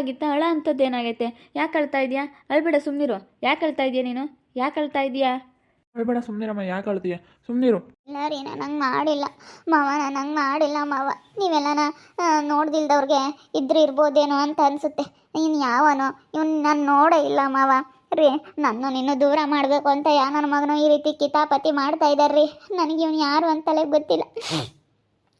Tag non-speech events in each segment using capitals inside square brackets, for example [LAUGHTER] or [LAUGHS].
ಯಾಕಾಗಿತ್ತ ಅಳ ಅಂಥದ್ದು ಏನಾಗೈತೆ? ಯಾಕೆ ಅಳ್ತಾ ಇದೆಯಾ? ಅಳ್ಬೇಡ ಸುಮ್ಮನಿರು ಯಾಕೆ ಅಳ್ತಾ ಇದೆಯಾ ನೀನು? ಯಾಕೆ ಅಳ್ತಾ ಇದೆಯಾ? ಹೇಳ್ಬೇಡ ಸುಮ್ಮನಿರಮ್ಮ ಯಾಕೆ ಅಳ್ತೀಯ ಸುಮ್ಮನಿರು ಇಲ್ಲ ರೀ ನಾನು ಹಂಗೆ ಮಾಡಿಲ್ಲ. ಮಾವ ನಾನು ಹಂಗೆ ಮಾಡಿಲ್ಲ ಮಾವ. ನೀವೆಲ್ಲನ ನೋಡ್ದಿಲ್ದವ್ರಿಗೆ ಇದ್ರೆ ಇರ್ಬೋದೇನೋ ಅಂತ ಅನಿಸುತ್ತೆ. ನೀನು ಯಾವನೋ? ಇವನು ನಾನು ನೋಡೇ ಇಲ್ಲ ಮಾವ. ರೀ ನನ್ನ ನಿನ್ನ ದೂರ ಮಾಡಬೇಕು ಅಂತ ಯಾ ನನ್ನ ಮಗನು ಈ ರೀತಿ ಕಿತಾಪತಿ ಮಾಡ್ತಾ ಇದ್ದಾರೆ ರೀ. ನನಗೆ ಇವನು ಯಾರು ಅಂತಲೇ ಗೊತ್ತಿಲ್ಲ.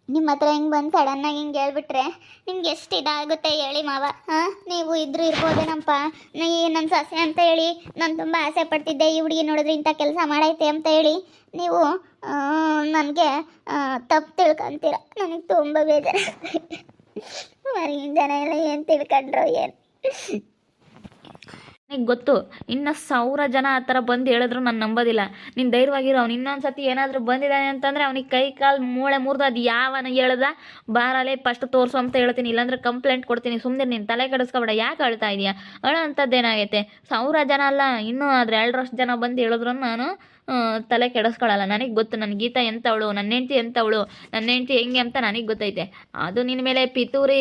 ನಿಮ್ಮ ಹತ್ರ ಹಿಂಗೆ ಬಂದು ಸಡನ್ನಾಗಿ ಹಿಂಗೆ ಹೇಳ್ಬಿಟ್ರೆ ನಿಮ್ಗೆ ಎಷ್ಟು ಇದಾಗುತ್ತೆ ಹೇಳಿ ಮಾವ. ಹಾಂ? ನೀವು ಇದ್ರೂ ಇರ್ಬೋದೇನಪ್ಪ? ನೀ ನನ್ನ ಸೊಸೆ ಅಂತ ಹೇಳಿ ನಾನು ತುಂಬ ಆಸೆ ಪಡ್ತಿದ್ದೆ ಈ ಹುಡುಗಿ ನೋಡಿದ್ರೆ ಇಂಥ ಕೆಲಸ ಮಾಡೈತೆ ಅಂತ ಹೇಳಿ ನೀವು ನನಗೆ ತಪ್ಪು ತಿಳ್ಕೊಂತೀರ. ನನಗೆ ತುಂಬ ಬೇಜಾರು ಹೊರಗಿನ ಜನ ಎಲ್ಲ ಏನು ತಿಳ್ಕೊಂಡ್ರು ಏನು? ನನಗೆ ಗೊತ್ತು ಇನ್ನು ಸಾವಿರ ಜನ ಆ ಥರ ಬಂದು ಹೇಳಿದ್ರು ನಾನು ನಂಬೋದಿಲ್ಲ. ನೀನು ಧೈರ್ಯವಾಗಿರೋ, ಅವ್ನು ಇನ್ನೊಂದು ಸತಿ ಏನಾದರೂ ಬಂದಿದ್ದಾನೆ ಅಂತಂದರೆ ಅವ್ನಿಗೆ ಕೈ ಕಾಲು ಮೂಳೆ ಮುರಿದು ಅದು ಯಾವನ ಹೇಳ್ದ? ಬಾರಲ್ಲೇ ಫಸ್ಟ್ ತೋರಿಸು ಅಂತ ಹೇಳ್ತೀನಿ, ಇಲ್ಲಾಂದ್ರೆ ಕಂಪ್ಲೇಂಟ್ ಕೊಡ್ತೀನಿ ಸುಮ್ಮನೆ ನೀನು ತಲೆ ಕೆಡಿಸ್ಕೊಬೇಡ, ಯಾಕೆ ಅಳ್ತಾ ಇದೆಯಾ? ಅಳೋ ಅಂಥದ್ದೇನಾಗೈತೆ? ಸಾವಿರ ಜನ ಅಲ್ಲ, ಇನ್ನೂ ಆದರೆ ಎರಡರಷ್ಟು ಜನ ಬಂದು ಹೇಳಿದ್ರು ನಾನು ತಲೆ ಕೆಡಿಸ್ಕೊಳ್ಳಲ್ಲ ನನಗೆ ಗೊತ್ತು ನನ್ನ ಗೀತಾ ಎಂಥವಳು ನನ್ನ ಹೆಂಡ್ತಿ ಎಂಥವಳು ನನ್ನ ಹೆಂಡ್ತಿ ಹೆಂಗೆ ಅಂತ ನನಗೆ ಗೊತ್ತೈತೆ. ಅದು ನಿನ್ನ ಮೇಲೆ ಪಿತೂರಿ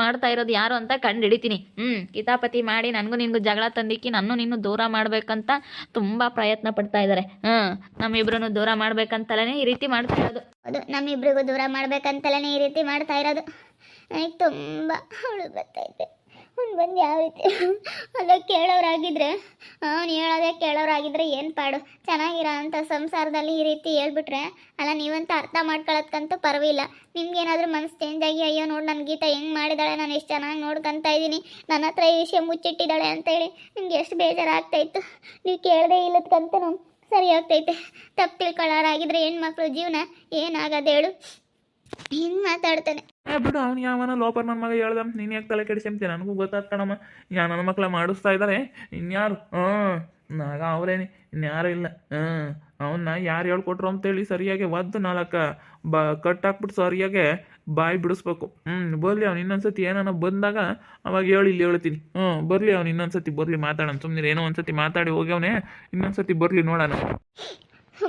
ಮಾಡ್ತಾ ಇರೋದು ಯಾರು ಅಂತ ಕಂಡು ಹಿಡಿತೀನಿ ಹ್ಞೂ ಕಿತಾಪತಿ ಮಾಡಿ ನನಗೂ ನಿನಗೂ ಜಗಳ ತಂದಿಕ್ಕಿ ನಾನು ನಿನ್ನ ದೂರ ಮಾಡಬೇಕಂತ ತುಂಬ ಪ್ರಯತ್ನ ಪಡ್ತಾ ಇದ್ದಾರೆ ಹಾಂ ನಮ್ಮಿಬ್ರು ದೂರ ಮಾಡ್ಬೇಕಂತಲೇ ಈ ರೀತಿ ಮಾಡ್ತಾ ಇರೋದು. ಅದು ನಮ್ಮಿಬ್ರಿಗೂ ದೂರ ಮಾಡ್ಬೇಕಂತಲೇ ಈ ರೀತಿ ಮಾಡ್ತಾ ಇರೋದು. ನನಗೆ ತುಂಬ ಅವಳು ಬರ್ತೈತೆ ಅವ್ನು ಬಂದು ಯಾವ ರೀತಿ ಅಲ್ಲ ಕೇಳೋರಾಗಿದ್ರೆ ಅವ್ನು ಹೇಳೋದೇ ಕೇಳೋರಾಗಿದ್ರೆ ಏನು ಪಾಡು? ಚೆನ್ನಾಗಿರೋ ಅಂಥ ಸಂಸಾರದಲ್ಲಿ ಈ ರೀತಿ ಹೇಳ್ಬಿಟ್ರೆ, ಅಲ್ಲ, ನೀವಂತ ಅರ್ಥ ಮಾಡ್ಕೊಳತ್ಕಂತೂ ಪರವಿಲ್ಲ ನಿಮ್ಗೇನಾದರೂ ಮನಸ್ಸು ಚೇಂಜ್ ಆಗಿ, ಅಯ್ಯೋ, ನೋಡಿ ನನ್ನ ಗೀತ ಹೆಂಗೆ ಮಾಡಿದಾಳೆ, ನಾನು ಎಷ್ಟು ಚೆನ್ನಾಗಿ ನೋಡ್ಕೊಂತ ಇದ್ದೀನಿ ನನ್ನ ಹತ್ರ ಈ ವಿಷಯ ಮುಚ್ಚಿಟ್ಟಿದ್ದಾಳೆ ಅಂತೇಳಿ ನಿಮ್ಗೆ ಎಷ್ಟು ಬೇಜಾರಾಗ್ತಾಯಿತ್ತು ನೀವು ಕೇಳದೆ ಇಲ್ಲದ್ಕಂತೂ ಸರಿ ಆಗ್ತೈತೆ ತಪ್ಪು ತಿಳ್ಕೊಳ್ಳೋರಾಗಿದ್ರೆ ಹೆಣ್ಮಕ್ಳು ಜೀವನ ಏನಾಗೋದು ಹೇಳು. ಹಿಂಗೆ ಮಾತಾಡ್ತಾನೆ. ಏ, ಬಿಡು, ಅವ್ನು ಯಾವನ ಲೋಪರ್ ನನ್ನ ಮಗ ಹೇಳ್ದ. ನೀನು ಯಾಕೆ ತಲೆ ಕೆಡಿಸ್ಕೊಂತೀಯ ನನಗೂ ಗೊತ್ತಾದ ಕಣಮ್ಮ. ಯಾ ನನ್ನ ಮಕ್ಕಳ ಮಾಡಿಸ್ತಾ ಇದ್ದಾರೆ ಇನ್ಯಾರು? ಹಾಂ ನಾಗ ಅವರೇನೆ ಇನ್ಯಾರು ಇಲ್ಲ. ಹಾಂ ಅವನ್ನ ಯಾರು ಹೇಳ್ಕೊಟ್ರು ಅಂತೇಳಿ ಸರಿಯಾಗಿ ಒದ್ದು ನಾಲ್ಕ ಬ ಕಟ್ಟಾಕ್ಬಿಟ್ಟು ಸರಿಯಾಗಿ ಬಾಯಿ ಬಿಡಿಸ್ಬೇಕು. ಹ್ಞೂ. ಬರಲಿ ಅವ್ನು ಇನ್ನೊಂದ್ಸತಿ ಏನನ್ನ ಬಂದಾಗ ಅವಾಗ ಹೇಳಿ, ಇಲ್ಲಿ ಹೇಳ್ತೀನಿ. ಹ್ಞೂ. ಬರಲಿ ಅವ್ನು ಇನ್ನೊಂದ್ಸತಿ ಬರಲಿ ಮಾತಾಡೋಣ. ಸುಮ್ಮನೆ ಏನೋ ಒಂದ್ಸತಿ ಮಾತಾಡಿ ಹೋಗ್ಯವನೇ ಇನ್ನೊಂದ್ಸತಿ ಬರಲಿ ನೋಡೋಣ.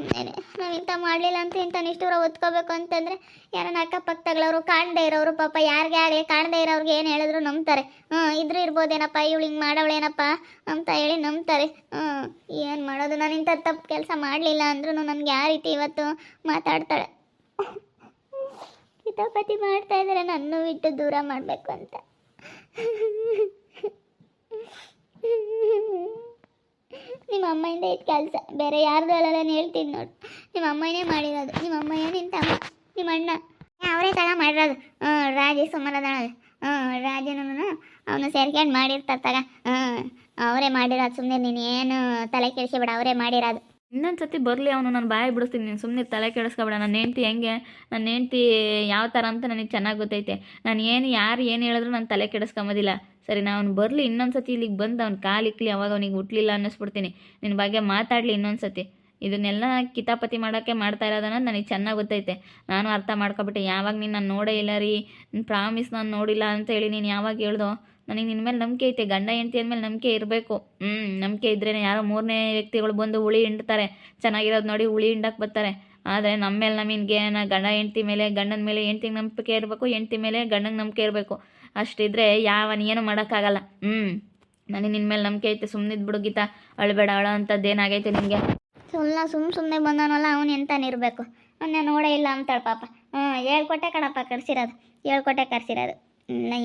ಸುಮ್ಮನೆ ನಾವು ಇಂಥ ಮಾಡಲಿಲ್ಲ ಅಂತ ಇಂಥ ನಿಷ್ಠೂರ ಒತ್ಕೋಬೇಕು ಅಂತಂದರೆ ಯಾರನ್ನ ಅಕ್ಕಪಕ್ಕದಗಳವರು ಕಾಣದೇ ಇರೋರು ಪಾಪ ಯಾರಿಗೆ ಆಗಲಿ, ಕಾಣದೇ ಇರೋರಿಗೆ ಏನು ಹೇಳಿದ್ರು ನಂಬ್ತಾರೆ. ಹ್ಞೂ ಇದ್ರೂ ಇರ್ಬೋದೇನಪ್ಪ, ಇವಳು ಹಿಂಗೆ ಮಾಡವಳೇನಪ್ಪ ಅಂತ ಹೇಳಿ ನಂಬ್ತಾರೆ. ಹ್ಞೂ ಏನು ಮಾಡೋದು? ನಾನು ಇಂಥ ತಪ್ಪು ಕೆಲಸ ಮಾಡಲಿಲ್ಲ ಅಂದ್ರೂ ನನಗೆ ಯಾವ ರೀತಿ ಇವತ್ತು ಮಾತಾಡ್ತಾಳೆ? ಕಿತಾಪತಿ ಮಾಡ್ತಾ ಇದ್ದಾರೆ ನನ್ನ ಬಿಟ್ಟು ದೂರ ಮಾಡಬೇಕು ಅಂತ. [LAUGHS] ನಿಮ್ಮ ಅಮ್ಮಯಿಂದ ಇದು ಕೆಲಸ. ಬೇರೆ ಯಾರ್ದು ಅಲ್ಲ ನಾನು ಹೇಳ್ತೀನಿ ನೋಡು. ನಿಮ್ಮ ಅಮ್ಮನೇ ಮಾಡಿರೋದು. ನಿಮ್ಮ ಅಮ್ಮಯ್ಯ ನಿನ್ನ ತಮ್ಮ, ನಿಮ್ಮ ಅಣ್ಣ. ಅವರೇ ತಗ ಮಾಡಿರೋದು. ಹ್ಞೂ ರಾಜೇ ಸುಮಲದಳ ಹ್ಞೂ ರಾಜನೂ ಅವನು ಸೇರ್ಕೊಂಡು ಮಾಡಿರ್ತಾರೆ ತಗ ಹ್ಞೂ ಅವರೇ ಮಾಡಿರೋದು. ಸುಮ್ಮನೆ ನೀನು ಏನು ತಲೆ ಬಿಡ ಅವರೇ ಮಾಡಿರೋದು. ಇನ್ನೊಂದು ಸತಿ ಬರಲಿ, ಅವನು ನಾನು ಬಾಯಿ ಬಿಡಿಸ್ತೀನಿ, ನೀನು ಸುಮ್ಮನೆ ತಲೆ ಕೆಡಿಸ್ಕೊಬೇಡ ನನ್ನ ಹೆಂಡ್ತಿ ಹೆಂಗೆ ನನ್ನ ಹೆಂಡ್ತಿ ಯಾವ ಥರ ಅಂತ ನನಗೆ ಚೆನ್ನಾಗಿ ಗೊತ್ತೈತೆ. ನಾನು ಏನು, ಯಾರು ಏನು ಹೇಳಿದ್ರು ನಾನು ತಲೆ ಕೆಡಿಸ್ಕೊಂಬೋದಿಲ್ಲ ಸರಿ, ನಾ ಅವ್ನು ಬರಲಿ, ಇನ್ನೊಂದು ಸತಿ ಇಲ್ಲಿಗೆ ಬಂದು ಅವ್ನು ಕಾಲಿಕ್ಲಿ ಅವಾಗ ಅವನಿಗೆ ಹುಟ್ಲಿಲ್ಲ ಅನ್ನಿಸ್ಬಿಡ್ತೀನಿ. ನಿನ್ನ ಬಗ್ಗೆ ಮಾತಾಡಲಿ ಇನ್ನೊಂದು ಸತಿ ಇದನ್ನೆಲ್ಲ ಕಿತಾಪತಿ ಮಾಡೋಕ್ಕೆ ಮಾಡ್ತಾ ಇರೋದನ್ನ ನನಗೆ ಚೆನ್ನಾಗಿ ಗೊತ್ತೈತೆ. ನಾನು ಅರ್ಥ ಮಾಡ್ಕೊಬಿಟ್ಟೆ, ಯಾವಾಗ ನೀನು ನಾನು ನೋಡೇ ಇಲ್ಲ ರೀ ಪ್ರಾಮಿಸ್ ನಾನು ನೋಡಿಲ್ಲ ಅಂತ ಹೇಳಿ ನೀನು ಯಾವಾಗ ಹೇಳ್ದೋ ನನಗೆ ನಿನ್ನ ಮೇಲೆ ನಂಬಿಕೆ ಐತೆ, ಗಂಡ ಹೆಂಡತಿ ಅಂದಮೇಲೆ ನಂಬಿಕೆ ಇರಬೇಕು. ಹ್ಞೂ ನಂಬಿಕೆ ಇದ್ರೇ ಯಾರೋ ಮೂರನೇ ವ್ಯಕ್ತಿಗಳು ಬಂದು ಹುಳಿ ಹಿಂಡ್ತಾರೆ. ಚೆನ್ನಾಗಿರೋದು ನೋಡಿ ಹುಳಿ ಹಿಂಡಕ್ಕೆ ಬರ್ತಾರೆ. ಆದರೆ ನಮ್ಮ ಮೇಲೆ ನಮಗೆ ಗಂಡ ಹೆಂಡ್ತಿ ಮೇಲೆ, ಗಂಡನ ಮೇಲೆ ಹೆಂಡ್ತಿಗೆ ನಂಬಿಕೆ ಇರಬೇಕು, ಹೆಂಡ್ತಿ ಮೇಲೆ ಗಂಡಂಗೆ ನಂಬಿಕೆ ಇರಬೇಕು. ಅಷ್ಟಿದ್ರೆ ಯಾವನ ಏನು ಮಾಡೋಕ್ಕಾಗಲ್ಲ. ಹ್ಞೂ ನನಗೆ ನಿನ್ನ ಮೇಲೆ ನಂಬಿಕೆ ಐತೆ. ಸುಮ್ಮನೆ ಬಿಡು ಗೀತಾ. ಅಳಬೇಡ, ಅಳೋ ಅಂಥದ್ದು ಏನಾಗೈತೆ ನಿಮಗೆ ಸುಮ್ಮನ ಸುಮ್ಮ ಸುಮ್ಮನೆ ಬಂದವನಲ್ಲ, ಅವನು ಎಂತಾನಿರಬೇಕು ಅವನ್ನ ನೋಡೇ ಇಲ್ಲ ಅಂತಾಳೆ ಪಾಪ. ಹ್ಞೂ ಹೇಳ್ಕೊಟ್ಟೆ ಕಣಪ್ಪ, ಕರ್ಸಿರೋದು. ಹೇಳ್ಕೊಟ್ಟೆ ಕರ್ಸಿರೋದು.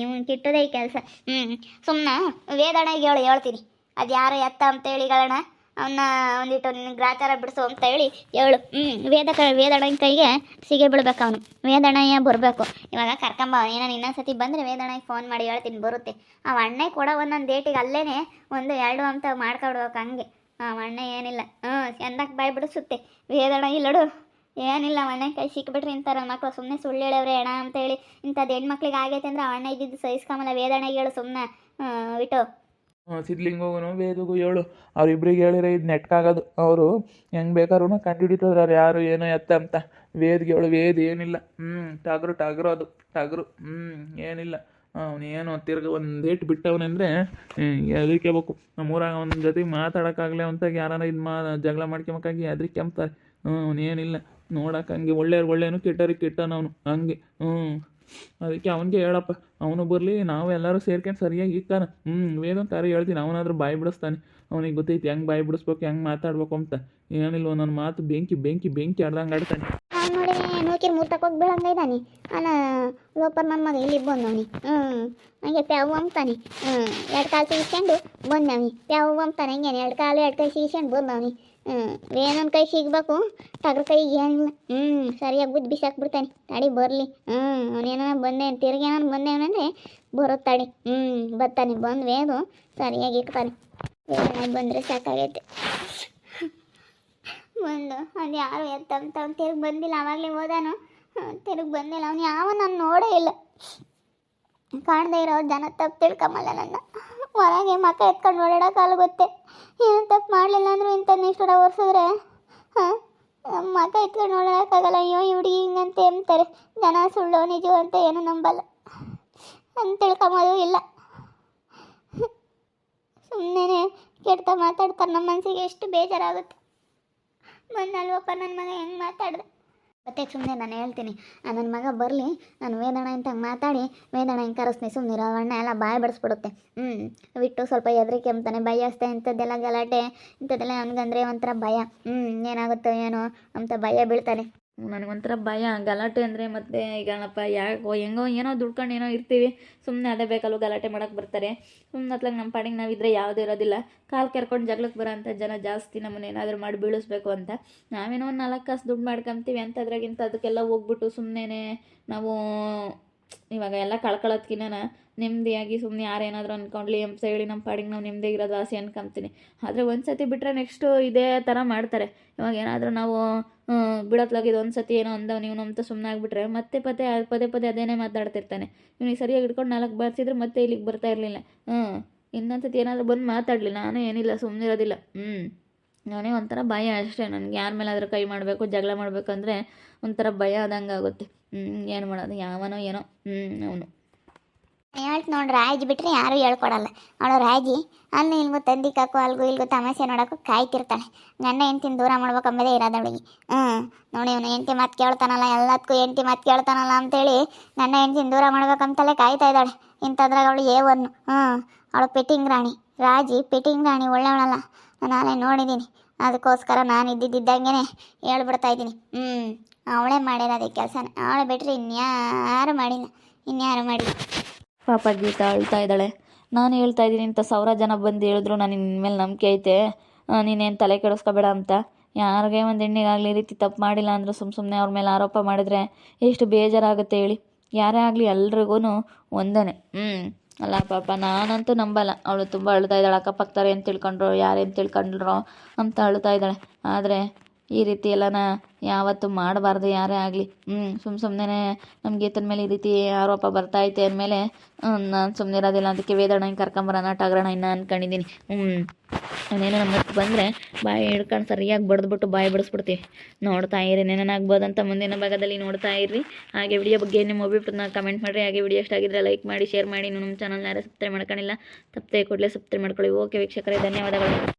ಇವ್ನು ಕಿಟ್ಟದೇ ಈ ಕೆಲಸ. ಹ್ಞೂ ಸುಮ್ಮನೆ ವೇದಣೆಗೆ ಹೇಳು, ಹೇಳ್ತೀನಿ. ಅದು ಯಾರು ಎತ್ತ ಅಂತ ಹೇಳಿಗಳಣ ಅವನ್ನ ಒಂದಿಟ್ಟು ಗ್ರಾಚಾರ ಬಿಡಿಸು ಅಂತ ಹೇಳಿ ಹೇಳು. ಹ್ಞೂ ವೇದ ವೇದಣ್ಣನ ಕೈಗೆ ಸಿಗೆ ಬಿಡ್ಬೇಕು ಅವನು. ವೇದಣ್ಣಯ್ಯ ಬರಬೇಕು. ಇವಾಗ ಕರ್ಕೊಂಬ ಏನೋ ಇನ್ನೊಂದ್ಸತಿ ಬಂದರೆ ವೇದಣ್ಣಗೆ ಫೋನ್ ಮಾಡಿ ಹೇಳ್ತೀನಿ, ಬರುತ್ತೆ. ಆ ಅಣ್ಣ ಕೂಡ ಒಂದೊಂದು ಡೇಟಿಗೆ ಅಲ್ಲೇ ಒಂದು ಎರಡು ಅಂತ ಮಾಡ್ಕೊಡ್ಬೇಕು ಹಂಗೆ. ಆ ಅಣ್ಣ ಏನಿಲ್ಲ. ಹ್ಞೂ ಚಂದಕ್ಕೆ ಬಾಯ್ ಬಿಡಿಸುತ್ತೆ? ವೇದಣ್ಣ ಇಲ್ಲಡು. ಏನಿಲ್ಲ ಅಣ್ಣ ಕೈ ಸಿಕ್ಬಿಟ್ರಿ ಇಂಥರ ಮಕ್ಕಳು ಸುಮ್ಮನೆ ಸುಳ್ಳು ಹೇಳವ್ರೆ, ಅಣ್ಣ ಅಂತ ಹೇಳಿ ಇಂಥದ್ದು ಹೆಣ್ಮಕ್ಳಿಗೆ ಆಗೈತೆ ಅಂದ್ರೆ ಅಣ್ಣ ಇದ್ದಿದ್ದು ಸಹಿಸ್ಕೊಂಬಲ್ಲ ವೇದನೆ ಹೇಳು ಸುಮ್ಮನೆ ಬಿಟ್ಟು ಸಿದ್ಲಿಂಗೋಗನು, ವೇದಗೂ ಹೇಳು. ಅವ್ರಿಬ್ರಿಗೆ ಹೇಳಿದ್ರೆ ಇದು ನೆಟ್ಕಾಗೋದು. ಅವರು ಹೆಂಗೆ ಬೇಕಾದ್ರೂ ಕಂಡುಹಿಡಿತಾರೆ ಅವ್ರು ಯಾರು, ಏನೋ ಎತ್ತ ಅಂತ. ವೇದ್ಗೆ ಹೇಳು, ವೇದ್ ಏನಿಲ್ಲ. ಹ್ಞೂ ಟಗರು ಟಗರು ಅದು, ಟಗರು. ಹ್ಞೂ ಏನಿಲ್ಲ. ಅವನೇನು ತಿರ್ಗ ಒಂದು ಏಟ್ ಬಿಟ್ಟವನಂದರೆ ಹೆದರಿಕೆಬೇಕು. ನಮ್ಮೂರಾಗ ಅವನ ಜೊತೆ ಮಾತಾಡೋಕ್ಕಾಗಲಿ ಅಂತ ಯಾರು ಇದು ಮಾ, ಜಗಳ ಮಾಡ್ಕೊಬೇಕಾಗಿ ಅದಕ್ಕೆ ಹ್ಞೂ ಅವನೇನಿಲ್ಲ ನೋಡಕ್ಕೆ ಹಂಗೆ ಒಳ್ಳೆಯವ್ರು ಒಳ್ಳೆಯನು ಕೆಟ್ಟನ ಅವನು ಹಂಗೆ ಹ್ಞೂ ಅದಕ್ಕೆ ಅವನಿಗೆ ಹೇಳಪ್ಪ, ಅವನು ಬರಲಿ, ನಾವು ಎಲ್ಲರೂ ಸೇರ್ಕೊಂಡು ಸರಿಯಾಗಿ ಇಕ್ಕಾನ ಹ್ಞೂ ಏನೋ ಕರೆ ಹೇಳ್ತೀನಿ, ಅವನಾದ್ರೂ ಬಾಯಿ ಬಿಡಿಸ್ತಾನೆ. ಅವನಿಗೆ ಗೊತ್ತೈತಿ, ಹೆಂಗೆ ಬಾಯಿ ಬಿಡಿಸ್ಬೇಕು, ಹೆಂಗೆ ಮಾತಾಡ್ಬೇಕು ಅಂತ. ಏನಿಲ್ಲ ನನ್ನ ಮಾತು ಬೆಂಕಿ ಬೆಂಕಿ ಬೆಂಕಿ ಆಡ್ದಂಗೆ ಆಡ್ತಾನೆ. ನೋಕಿರ್ ಮೂರ್ತಕ್ಕೆ ಹೋಗಿ ಬೀಳಂಗ ಇದ್ದಾನೆ ಅಲ್ಲ ಲೋಪರ್ ನನ್ನ ಮಗ ಇಲ್ಲಿ ಬಂದವನಿ. ಹ್ಞೂ ಹಂಗೆ ಪ್ಯಾವು ಅಂತಾನೆ ಹ್ಞೂ ಎರಡು ಕಾಲು ಸಿಗಿಸ್ಕೊಂಡು ಬಂದವನಿ. ಪ್ಯಾವು ಅಂತಾನೆ ಹಂಗೇನೆ. ಎರಡು ಕಾಲು ಎರಡು ಕೈ ಸಿಗಿಸ್ಕೊಂಡು ಬಂದವನಿ. ಹ್ಞೂ ಏನೊಂದು ಕೈ ಸಿಗ್ಬೇಕು. ಟಗ್ರ ಕೈ ಏನಿಲ್ಲ. ಹ್ಞೂ ಸರಿಯಾಗಿ ಬುದ್ಧಿ ಬಿಸಾಕ್ಬಿಡ್ತಾನೆ ತಾಡಿ ಬರಲಿ. ಹ್ಞೂ ಅವನೇನೋ ಬಂದೆ ತಿರ್ಗೇನೋ ಬಂದೇವನಂದ್ರೆ ಬರೋ ತಡಿ. ಹ್ಞೂ ಬರ್ತಾನೆ. ಬಂದು ವೇದು ಸರಿಯಾಗಿ ಇಕ್ತಾನೆ ಬಂದರೆ ಸಾಕಾಗೈತೆ. ಬಂದು ಯಾರು ಎತ್ತಂತ ಅವ್ನು ತಿರುಗಿ ಬಂದಿಲ್ಲ ಆವಾಗಲೇ ಹೋದಾನು. ತಿರುಗಿ ಬಂದಿಲ್ಲ, ಅವ್ನು ಯಾವ ನಾನು ನೋಡೇ ಇಲ್ಲ. ಕಾಣದೇ ಇರೋ ಜನ ತಪ್ಪು ತಿಳ್ಕೊಂಬಲ್ಲ ನನ್ನ. ಹೊರಗೆ ಮಕ್ಕ ಎತ್ಕೊಂಡು ಓಡಾಡೋಕ್ಕಾಗುತ್ತೆ ಏನು ತಪ್ಪು ಮಾಡಲಿಲ್ಲ ಅಂದರೂ ಇಂಥ ನಿಷ್ಠುರ ಒರೆಸಿದ್ರೆ ಹಾಂ? ಮಕ್ಕ ಎತ್ಕೊಂಡು ಓಡಾಡೋಕ್ಕಾಗಲ್ಲ ಅಯ್ಯೋ, ಈ ಹುಡುಗಿ ಹಿಂಗಂತ ಎಂತಾರೆ ಜನ ಸುಳ್ಳು ನಿಜು ಅಂತ ಏನು ನಂಬಲ್ಲ. ಅಂತ ತಿಳ್ಕೊಂಬೋದು ಇಲ್ಲ. ಸುಮ್ಮನೆ ಕೆಡ್ತಾ ಮಾತಾಡ್ತಾರೆ ನಮ್ಮ ಮನಸ್ಸಿಗೆ ಎಷ್ಟು ಬೇಜಾರಾಗುತ್ತೆ. ಬಂದಲ್ವಪ್ಪ ನನ್ನ ಮಗ ಹೆಂಗೆ ಮಾತಾಡ್ದೆ? ಮತ್ತೆ ಸುಮ್ಮನೆ ನಾನು ಹೇಳ್ತೀನಿ ನನ್ನ ಮಗ ಬರಲಿ, ನಾನು ವೇದಣ ಅಂತ ಮಾತಾಡಿ ವೇದಣ ಹೆಂಗೆ ಕರೆಸ್ತೀನಿ ಸುಮ್ಮನೆ ಅಣ್ಣ ಎಲ್ಲ ಬಾಯಿ ಬಡಿಸ್ಬಿಡುತ್ತೆ. ಹ್ಞೂ ಬಿಟ್ಟು ಸ್ವಲ್ಪ ಹೆದರಿಕೆ ಅಂತಾನೆ ಭಯ ಅಷ್ಟೇ, ಇಂಥದ್ದೆಲ್ಲ ಗಲಾಟೆ, ಇಂಥದ್ದೆಲ್ಲ ನನಗಂದ್ರೆ ಒಂಥರ ಭಯ. ಹ್ಞೂ ಏನಾಗುತ್ತೋ ಏನೋ ಅಂತ ಭಯ ಬೀಳ್ತಾನೆ. ನನಗೊಂಥರ ಭಯ. ಗಲಾಟೆ ಅಂದರೆ ಮತ್ತೆ ಈಗಪ್ಪ ಯಾಕೋ ಹೆಂಗೋ ಏನೋ ದುಡ್ಕೊಂಡು ಏನೋ ಇರ್ತೀವಿ. ಸುಮ್ಮನೆ ಅದೇ ಬೇಕಲ್ಲೂ ಗಲಾಟೆ ಮಾಡೋಕೆ ಬರ್ತಾರೆ. ಸುಮ್ಮನೆ ಅತ್ಲಾಗ ನಮ್ಮ ಪಾಡಿಗೆ ನಾವಿದ್ರೆ ಯಾವುದೂ ಇರೋದಿಲ್ಲ. ಕಾಲು ಕೆರ್ಕೊಂಡು ಜಗಳಕ್ಕೆ ಬರೋಂಥ ಜನ ಜಾಸ್ತಿ ನಮ್ಮನ್ನ ಏನಾದರೂ ಮಾಡಿ ಬೀಳಿಸ್ಬೇಕು ಅಂತ. ನಾವೇನೋ ಒಂದು ನಾಲ್ಕು ಕಾಸು ದುಡ್ಡು ಮಾಡ್ಕೊಂತೀವಿ ಅಂಥದ್ರಾಗಿಂತ ಅದಕ್ಕೆಲ್ಲ ಹೋಗ್ಬಿಟ್ಟು ಸುಮ್ಮನೆ ನಾವು ಇವಾಗ ಎಲ್ಲ ಕಳ್ಕೊಳ್ಳೋದ್ಕಿನ್ನ ನೆಮ್ಮದಿಯಾಗಿ ಸುಮ್ಮನೆ ಯಾರೇನಾದರೂ ಅಂದ್ಕೊಂಡ್ಲಿ ಎಂಪ್ಸ ಹೇಳಿ ನಮ್ಮ ಪಾಡಿಗೆ ನಾವು ನೆಮ್ಮದಿ ಇರೋದು ಆಸೆ ಅನ್ಕೊಂತೀನಿ. ಆದರೆ ಒಂದು ಸತಿ ಬಿಟ್ಟರೆ ನೆಕ್ಸ್ಟು ಇದೇ ಥರ ಮಾಡ್ತಾರೆ. ಇವಾಗ ಏನಾದರೂ ನಾವು ಬಿಡತ್ಲಾಗಿದ್ದು ಒಂದು ಸತಿ ಏನೋ ಅಂದವ್ ನೀವು ಅಂತ ಸುಮ್ಮನೆ ಆಗಿಬಿಟ್ರೆ ಮತ್ತೆ ಪದೇ ಪದೇ ಪದೇ ಅದೇನೇ ಮಾತಾಡ್ತಿರ್ತಾನೆ. ಇವ್ನಿಗೆ ಸರಿಯಾಗಿ ಇಟ್ಕೊಂಡು ನಾಲ್ಕು ಬರ್ಸಿದ್ರೆ ಮತ್ತೆ ಇಲ್ಲಿಗೆ ಬರ್ತಾ ಇರಲಿಲ್ಲ. ಹ್ಞೂ ಇನ್ನೊಂದು ಸತಿ ಏನಾದರೂ ಬಂದು ಮಾತಾಡಲಿ, ನಾನು ಏನಿಲ್ಲ ಸುಮ್ಮನಿರೋದಿಲ್ಲ ಹ್ಞೂ ನಾನೇ ಒಂಥರ ಭಯ ಅಷ್ಟೇ. ನನಗೆ ಯಾರ ಮೇಲಾದರೂ ಕೈ ಮಾಡಬೇಕು, ಜಗಳ ಮಾಡಬೇಕಂದ್ರೆ ಒಂಥರ ಭಯ ಆದಂಗೆ ಆಗುತ್ತೆ ಏನು ಮಾಡೋದು? ಯಾವನೋ ಏನೋ. ಹ್ಞೂ ಅವನು. ಹೇಳ್ತು ನೋಡಿ, ರಾಜಿ ಬಿಟ್ಟರೆ ಯಾರೂ ಹೇಳ್ಕೊಡಲ್ಲ. ಅವಳು ರಾಜಿ, ಅಲ್ಲಿ ಇಲ್ಗೂ ತಂದಿ ಕಾಕು, ಅಲ್ಗೂ ಇಲ್ಗೂ ತಮಾಷೆ ನೋಡೋಕ್ಕೂ ಕಾಯ್ತಿರ್ತಾಳೆ. ಗಂಡ ಹೆಂಡ್ತಿನ ದೂರ ಮಾಡ್ಬೇಕಂಬದೇ ಇರೋದು ಅವಳಿಗೆ. ಹ್ಞೂ ನೋಡಿ ಇವನು ಹೆಂಡ್ತಿ ಮಾತು ಕೇಳ್ತಾನಲ್ಲ ಎಲ್ಲದಕ್ಕೂ ಹೆಂಡ್ತಿ ಮಾತು ಕೇಳ್ತಾನಲ್ಲ ಅಂತೇಳಿ ಗಂಡ ಹೆಂಡ್ತಿನ ದೂರ ಮಾಡ್ಬೇಕಂತಲೇ ಕಾಯ್ತಾ ಇದ್ದಾಳೆ. ಇಂಥದ್ರಾಗ ಅವಳು ಏ ಒನ್ನು ಹ್ಞೂ ಅವಳು ಪೆಟ್ಟಿಂಗ್ ರಾಣಿ. ರಾಜಿ ಪೆಟ್ಟಿಂಗ್ ರಾಣಿ ಒಳ್ಳೆಯವಳಲ್ಲ. ನಾನೇ ನೋಡಿದ್ದೀನಿ ಅದಕ್ಕೋಸ್ಕರ ನಾನು ಇದ್ದಿದ್ದಂಗೆ ಹೇಳ್ಬಿಡ್ತಾ ಇದ್ದೀನಿ. ಹ್ಞೂ ಅವಳೇ ಮಾಡಿರೋ ಅದೇ ಕೆಲಸ. ಅವಳೆ ಬಿಟ್ಟರೆ ಇನ್ಯಾರು ಮಾಡಿಲ್ಲ. ಇನ್ಯಾರು ಮಾಡಿಲ್ಲ. ಪಾಪ ಗೀತಾ ಅಳ್ತಾ ಇದ್ದಾಳೆ. ನಾನು ಹೇಳ್ತಾ ಇದ್ದೀನಿ, ಇಂಥ ಸಾವಿರ ಜನ ಬಂದು ಹೇಳಿದ್ರು, ನಾನು ನಿನ್ನ ಮೇಲೆ ನಂಬಿಕೆ ಐತೆ. ನೀನೇನು ತಲೆ ಕೆಡಿಸ್ಕೋಬೇಡ ಅಂತ. ಯಾರಿಗೆ ಒಂದು ಹೆಣ್ಣಿಗಾಗಲಿ ರೀತಿ ತಪ್ಪು ಮಾಡಿಲ್ಲ ಅಂದ್ರೆ ಸುಮ್ಮ ಸುಮ್ಮನೆ ಅವ್ರ ಮೇಲೆ ಆರೋಪ ಮಾಡಿದ್ರೆ ಎಷ್ಟು ಬೇಜಾರಾಗುತ್ತೆ ಹೇಳಿ. ಯಾರೇ ಆಗಲಿ ಎಲ್ರಿಗೂ ಒಂದೇ ಹ್ಞೂ ಅಲ್ಲ ಪಾಪ, ನಾನಂತೂ ನಂಬಲ್ಲ. ಅವಳು ತುಂಬ ಅಳ್ತಾ ಇದ್ದಾಳೆ, ಅಕ್ಕಪಕ್ಕದವ್ರು ಏನು ತಿಳ್ಕೊಂಡ್ರು ಯಾರೇನು ತಿಳ್ಕೊಂಡ್ರೋ ಅಂತ ಅಳ್ತಾ ಇದ್ದಾಳೆ. ಆದರೆ ಈ ರೀತಿ ಎಲ್ಲನ ಯಾವತ್ತೂ ಮಾಡಬಾರ್ದು ಯಾರೇ ಆಗಲಿ. ಹ್ಞೂ ಸುಮ್ ಸುಮ್ಮನೆ ನಮ್ಗೆ ಈತನ ಮೇಲೆ ಈ ರೀತಿ ಆರೋಪ ಬರ್ತಾ ಐತೆ ಅಂದಮೇಲೆ ನಾನು ಸುಮ್ಮನೆ ಇರೋದಿಲ್ಲ, ಅದಕ್ಕೆ ವೇದಣ್ಣ ಹಿಂಗೆ ಕರ್ಕೊಂಬರೋಣ ಟಗರಣ ಇನ್ನು ಅನ್ಕೊಂಡಿದ್ದೀನಿ. ಹ್ಞೂ ಅದೇನೋ ನಮ್ಮ ಹತ್ರ ಬಂದರೆ ಬಾಯಿ ಹಿಡ್ಕೊಂಡು ಸರಿಯಾಗಿ ಬಡ್ದ್ಬಿಟ್ಟು ಬಾಯಿ ಬಿಡಿಸ್ಬಿಡ್ತೀವಿ ನೋಡ್ತಾ ಇರಿ, ನೆನನಾಗ್ಬೋದಂತ ಮುಂದಿನ ಭಾಗದಲ್ಲಿ ನೋಡ್ತಾ ಇರ್ರಿ. ಹಾಗೆ ವಿಡಿಯೋ ಬಗ್ಗೆ ನಿಮ್ಮ ಅಭಿಪ್ರಾಯನ ಕಮೆಂಟ್ ಮಾಡಿರಿ. ಹಾಗೆ ವಿಡಿಯೋ ಎಷ್ಟಾಗಿದ್ರೆ ಲೈಕ್ ಮಾಡಿ ಶೇರ್ ಮಾಡಿ. ನಿಮ್ಮ ನಮ್ಮ ಚಾನಲ್ ಯಾರು ಸಬ್ಸ್ಕ್ರೈಬ್ ಮಾಡ್ಕೊಂಡಿಲ್ಲ, ತಪ್ಪದೆ ಕೂಡಲೇ ಸಬ್ಸ್ಕ್ರೈಬ್ ಮಾಡ್ಕೊಳ್ಳಿ. ಓಕೆ ವೀಕ್ಷಕರೇ, ಧನ್ಯವಾದಗಳು.